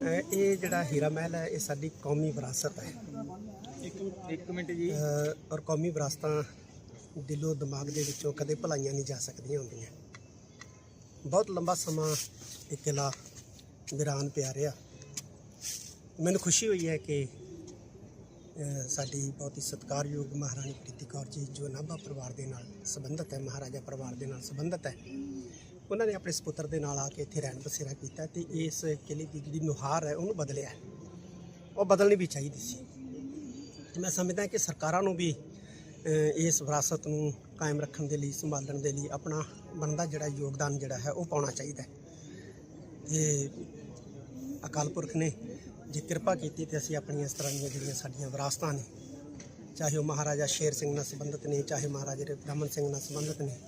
ਇਹ ਜਿਹੜਾ ਹੀਰਾ ਮਹਿਲ ਹੈ ਇਹ ਸਾਡੀ ਕੌਮੀ ਵਿਰਾਸਤ ਹੈ। ਇੱਕ ਇੱਕ ਮਿੰਟ ਜੀ। ਔਰ ਕੌਮੀ ਵਿਰਾਸਤਾਂ ਦਿਲੋਂ ਦਿਮਾਗ ਦੇ ਵਿੱਚੋਂ ਕਦੇ ਭੁਲਾਈਆਂ ਨਹੀਂ ਜਾ ਸਕਦੀਆਂ ਹੁੰਦੀਆਂ। ਬਹੁਤ ਲੰਬਾ ਸਮਾਂ ਇਹ ਕਿਲਾ ਵੀਰਾਨ ਪਿਆ ਰਿਹਾ। ਮੈਨੂੰ ਖੁਸ਼ੀ ਹੋਈ ਹੈ ਕਿ ਸਾਡੀ ਬਹੁਤ ਹੀ ਸਤਿਕਾਰਯੋਗ ਮਹਾਰਾਣੀ ਪ੍ਰੀਤੀ ਕੌਰ ਜੀ ਜੋ ਨਾਭਾ ਪਰਿਵਾਰ ਦੇ ਨਾਲ ਸੰਬੰਧਿਤ ਹੈ ਮਹਾਰਾਜਾ ਪਰਿਵਾਰ ਦੇ ਨਾਲ ਸੰਬੰਧਿਤ ਹੈ ਉਹਨਾਂ ਨੇ ਆਪਣੇ ਸੁਪੁੱਤਰ ਦੇ ਨਾਲ ਆ ਕੇ ਇੱਥੇ ਰਹਿਣ ਬਸੇਰਾ ਕੀਤਾ ਤੇ ਇਸ ਕਿਲੇ ਦੀ ਜਿਹੜੀ ਨੁਹਾਰ ਹੈ ਉਹਨੂੰ ਬਦਲਿਆ। ਉਹ ਬਦਲਣੀ ਵੀ ਚਾਹੀਦੀ ਸੀ। ਤੇ ਮੈਂ ਸਮਝਦਾ ਕਿ ਸਰਕਾਰਾਂ ਨੂੰ ਵੀ ਇਸ ਵਿਰਾਸਤ ਨੂੰ ਕਾਇਮ ਰੱਖਣ ਦੇ ਲਈ, ਸੰਭਾਲਣ ਦੇ ਲਈ ਆਪਣਾ ਬਣਦਾ ਜਿਹੜਾ ਯੋਗਦਾਨ ਜਿਹੜਾ ਹੈ ਉਹ ਪਾਉਣਾ ਚਾਹੀਦਾ ਹੈ। ਤੇ ਅਕਾਲ ਪੁਰਖ ਨੇ ਜੇ ਕਿਰਪਾ ਕੀਤੀ ਤੇ ਅਸੀਂ ਆਪਣੀਆਂ ਇਸ ਤਰ੍ਹਾਂ ਦੀਆਂ ਜਿਹੜੀਆਂ ਸਾਡੀਆਂ ਵਿਰਾਸਤਾਂ ਨੇ, ਚਾਹੇ ਉਹ ਮਹਾਰਾਜਾ ਸ਼ੇਰ ਸਿੰਘ ਨਾਲ ਸੰਬੰਧਿਤ ਨੇ, ਚਾਹੇ ਮਹਾਰਾਜਾ ਰਮਨ ਸਿੰਘ ਨਾਲ ਸੰਬੰਧਿਤ ਨੇ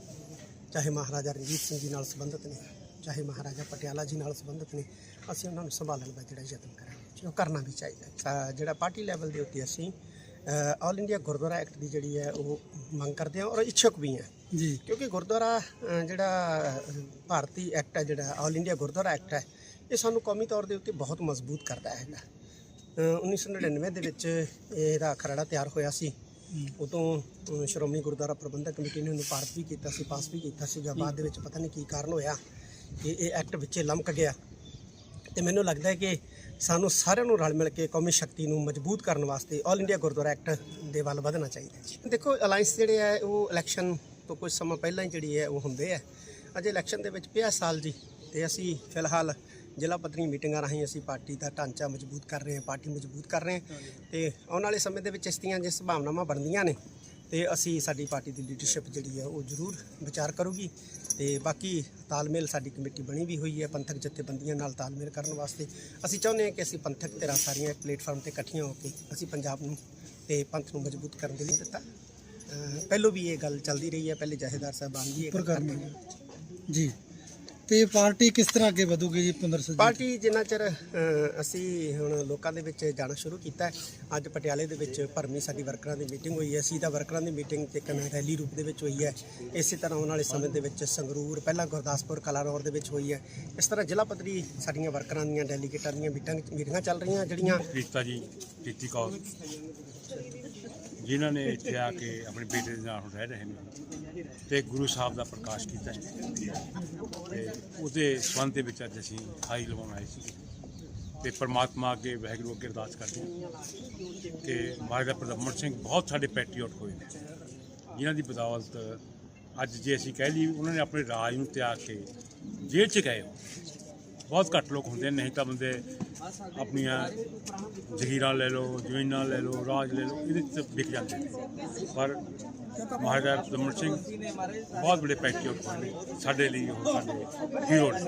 ਚਾਹੇ ਮਹਾਰਾਜਾ ਰਣਜੀਤ ਸਿੰਘ ਜੀ ਨਾਲ ਸੰਬੰਧਿਤ ਨੇ ਚਾਹੇ ਮਹਾਰਾਜਾ ਪਟਿਆਲਾ ਜੀ ਨਾਲ ਸੰਬੰਧਿਤ ਨੇ ਅਸੀਂ ਉਹਨਾਂ ਨੂੰ ਸੰਭਾਲਣ ਦਾ ਜਿਹੜਾ ਯਤਨ ਕਰਾਂਗੇ ਜੀ, ਉਹ ਕਰਨਾ ਵੀ ਚਾਹੀਦਾ ਹੈ। ਜਿਹੜਾ ਪਾਰਟੀ ਲੈਵਲ ਦੇ ਉੱਤੇ ਅਸੀਂ ਆਲ ਇੰਡੀਆ ਗੁਰਦੁਆਰਾ ਐਕਟ ਦੀ ਜਿਹੜੀ ਹੈ ਉਹ ਮੰਗ ਕਰਦੇ ਹਾਂ ਔਰ ਇੱਛੁਕ ਵੀ ਹਾਂ। ਜੀ। ਕਿਉਂਕਿ ਗੁਰਦੁਆਰਾ ਜਿਹੜਾ ਭਾਰਤੀ ਐਕਟ ਹੈ ਜਿਹੜਾ ਆਲ ਇੰਡੀਆ ਗੁਰਦੁਆਰਾ ਐਕਟ ਹੈ ਇਹ ਸਾਨੂੰ ਕੌਮੀ ਤੌਰ ਦੇ ਉੱਤੇ ਬਹੁਤ ਮਜ਼ਬੂਤ ਕਰਦਾ ਹੈਗਾ ਅਹ, 1999 ਦੇ ਵਿੱਚ ਇਹਦਾ ਖਰੜਾ ਤਿਆਰ ਹੋਇਆ ਸੀ। ਉਦੋਂ ਸ਼੍ਰੋਮਣੀ ਗੁਰਦੁਆਰਾ ਪ੍ਰਬੰਧਕ ਕਮੇਟੀ ਨੇ ਉਹਨੂੰ ਪਾਸ ਵੀ ਕੀਤਾ ਸੀ, ਪਾਸ ਵੀ ਕੀਤਾ ਸੀਗਾ ਬਾਅਦ ਦੇ ਵਿੱਚ ਪਤਾ ਨਹੀਂ ਕੀ ਕਾਰਨ ਹੋਇਆ ਕਿ ਇਹ ਐਕਟ ਵਿੱਚੇ ਲਮਕ ਗਿਆ। ਤੇ ਮੈਨੂੰ ਲੱਗਦਾ ਹੈ ਕਿ ਸਾਨੂੰ ਸਾਰਿਆਂ ਨੂੰ ਰਲ ਮਿਲ ਕੇ ਕੌਮੀ ਸ਼ਕਤੀ ਨੂੰ ਮਜ਼ਬੂਤ ਕਰਨ ਵਾਸਤੇ ਆਲ ਇੰਡੀਆ ਗੁਰਦੁਆਰਾ ਐਕਟ ਦੇ ਵੱਲ ਵਧਣਾ ਚਾਹੀਦਾ ਜੀ ਦੇਖੋ ਅਲਾਈਅੰਸ ਜਿਹੜੇ ਹੈ ਉਹ ਇਲੈਕਸ਼ਨ ਤੋਂ ਕੁਝ ਸਮਾਂ ਪਹਿਲਾਂ ਹੀ ਜਿਹੜੀ ਹੈ, ਉਹ ਹੁੰਦੇ ਆ। ਅਜੇ ਇਲੈਕਸ਼ਨ ਦੇ ਵਿੱਚ ਪਿਆ ਸਾਲ ਜੀ, ਤੇ ਅਸੀਂ ਫਿਲਹਾਲ ਜ਼ਿਲ੍ਹਾ ਪੱਧਰੀ ਮੀਟਿੰਗਾਂ ਰਾਹੀਂ ਅਸੀਂ ਪਾਰਟੀ ਦਾ ਢਾਂਚਾ ਮਜ਼ਬੂਤ ਕਰ ਰਹੇ ਹਾਂ ਪਾਰਟੀ ਮਜ਼ਬੂਤ ਕਰ ਰਹੇ ਹਾਂ ਤੇ ਆਉਣ ਵਾਲੇ ਸਮੇਂ ਦੇ ਵਿੱਚ ਇਸ ਦੀਆਂ ਜੇ ਸੰਭਾਵਨਾਵਾਂ ਬਣਦੀਆਂ ਨੇ ਤੇ ਅਸੀਂ ਸਾਡੀ ਪਾਰਟੀ ਦੀ ਲੀਡਰਸ਼ਿਪ ਜਿਹੜੀ ਹੈ ਉਹ ਜ਼ਰੂਰ ਵਿਚਾਰ ਕਰੂਗੀ। ਤੇ ਬਾਕੀ ਤਾਲਮੇਲ ਸਾਡੀ ਕਮੇਟੀ ਬਣੀ ਵੀ ਹੋਈ ਹੈ ਪੰਥਕ ਜਥੇਬੰਦੀਆਂ ਨਾਲ ਤਾਲਮੇਲ ਕਰਨ ਵਾਸਤੇ। ਅਸੀਂ ਚਾਹੁੰਦੇ ਹਾਂ ਕਿ ਅਸੀਂ ਪੰਥਕ ਧਿਰਾਂ ਸਾਰੀਆਂ ਇੱਕ ਪਲੇਟਫਾਰਮ ਤੇ ਇਕੱਠੀਆਂ ਹੋ ਕੇ ਅਸੀਂ ਪੰਜਾਬ ਨੂੰ ਤੇ ਪੰਥ ਨੂੰ ਮਜ਼ਬੂਤ ਕਰਨ ਦੇ ਲਈ ਦਿੱਤਾ। ਪਹਿਲੋਂ ਵੀ ਇਹ ਗੱਲ ਚੱਲਦੀ ਰਹੀ ਹੈ ਪਹਿਲੇ ਜਹੇਦਾਰ ਸਾਹਿਬਾਨ ਵੀ ਇਹ ਗੱਲ ਕਰਦੇ ਨੇ। ਜੀ। ਤੇ ਪਾਰਟੀ ਕਿਸ ਤਰ੍ਹਾਂ ਅੱਗੇ ਵਧੂਗੀ ਜੀ ਪੁਨਰ ਸਜੀ ਪਾਰਟੀ ਜਿੰਨਾ ਚਿਰ ਅ, ਅਸੀਂ ਹੁਣ ਲੋਕਾਂ ਦੇ ਵਿੱਚ ਜਾਣਾ ਸ਼ੁਰੂ ਕੀਤਾ ਹੈ ਅੱਜ ਪਟਿਆਲੇ ਦੇ ਵਿੱਚ ਭਰਮੀ ਸਾਡੀ ਵਰਕਰਾਂ ਦੀ ਮੀਟਿੰਗ ਹੋਈ ਹੈ ਸੀਦਾ ਵਰਕਰਾਂ ਦੀ ਮੀਟਿੰਗ ਤੇ ਕਨ ਰੈਲੀ ਰੂਪ ਦੇ ਵਿੱਚ ਹੋਈ ਹੈ। ਇਸੇ ਤਰ੍ਹਾਂ ਆਉਣ ਵਾਲੇ ਸਮੇਂ ਦੇ ਵਿੱਚ ਸੰਗਰੂਰ ਪਹਿਲਾਂ ਗੁਰਦਾਸਪੁਰ ਕਲਾਨੌਰ ਦੇ ਵਿੱਚ ਹੋਈ ਹੈ। ਇਸ ਤਰ੍ਹਾਂ ਜ਼ਿਲ੍ਹਾ ਪੱਧਰੀ ਸਾਡੀਆਂ ਵਰਕਰਾਂ ਦੀਆਂ ਡੈਲੀਗੇਟਾਂ ਦੀਆਂ ਮੀਟਿੰਗ ਮੀਟਿੰਗਾਂ ਚੱਲ ਰਹੀਆਂ ਜਿਹੜੀਆਂ ਰੀਤਾ ਜੀ ਪ੍ਰੀਤੀ ਕੌਰ। ਜਿਨ੍ਹਾਂ ਨੇ ਇੱਥੇ ਆ ਕੇ ਆਪਣੇ ਬੇਟੇ ਦੇ ਨਾਲ ਹੁਣ ਰਹਿ ਰਹੇ ਨੇ ਤੇ ਗੁਰੂ ਸਾਹਿਬ ਦਾ ਪ੍ਰਕਾਸ਼ ਕੀਤਾ ਹੈ। ਤੇ ਉਹਦੇ ਸੰਬੰਧ ਦੇ ਵਿੱਚ ਅੱਜ ਅਸੀਂ ਹਾਈ ਲਵਾਉਣ ਆਏ ਸੀ। ਤੇ ਪਰਮਾਤਮਾ ਅੱਗੇ ਵਾਹਿਗੁਰੂ ਅੱਗੇ ਅਰਦਾਸ ਕਰਦੇ ਹਾਂ ਕਿ ਮਹਾਰਾਜਾ ਪ੍ਰਦਮਨ ਸਿੰਘ ਬਹੁਤ ਸਾਡੇ ਪੈਟਰੀਓਟ ਹੋਏ ਨੇ, ਜਿਨ੍ਹਾਂ ਦੀ ਬਦੌਲਤ ਅੱਜ ਜੇ ਅਸੀਂ ਕਹਿ ਲਈ ਉਹਨਾਂ ਨੇ ਆਪਣੇ ਰਾਜ ਨੂੰ ਤਿਆਗ ਕੇ ਜੇਲ੍ਹ 'ਚ ਗਏ ਬਹੁਤ ਘੱਟ ਲੋਕ ਹੁੰਦੇ ਨਹੀਂ ਤਾਂ ਬੰਦੇ ਆਪਣੀਆਂ ਜ਼ਗੀਰਾਂ ਲੈ ਲਓ, ਜ਼ਮੀਨਾਂ ਲੈ ਲਓ, ਰਾਜ ਲੈ ਲਓ, ਇਹਦੇ 'ਚ ਵਿਕ ਜਾਂਦੇ ਨੇ। ਪਰ ਮਹਾਰਾਜਾ ਦਮਨ ਸਿੰਘ ਬਹੁਤ ਬੜੇ ਪੈਟਰੀਓਟ ਹੋਏ ਨੇ ਸਾਡੇ ਲਈ, ਉਹ ਸਾਡੇ ਹੀਰੋ ਨੇ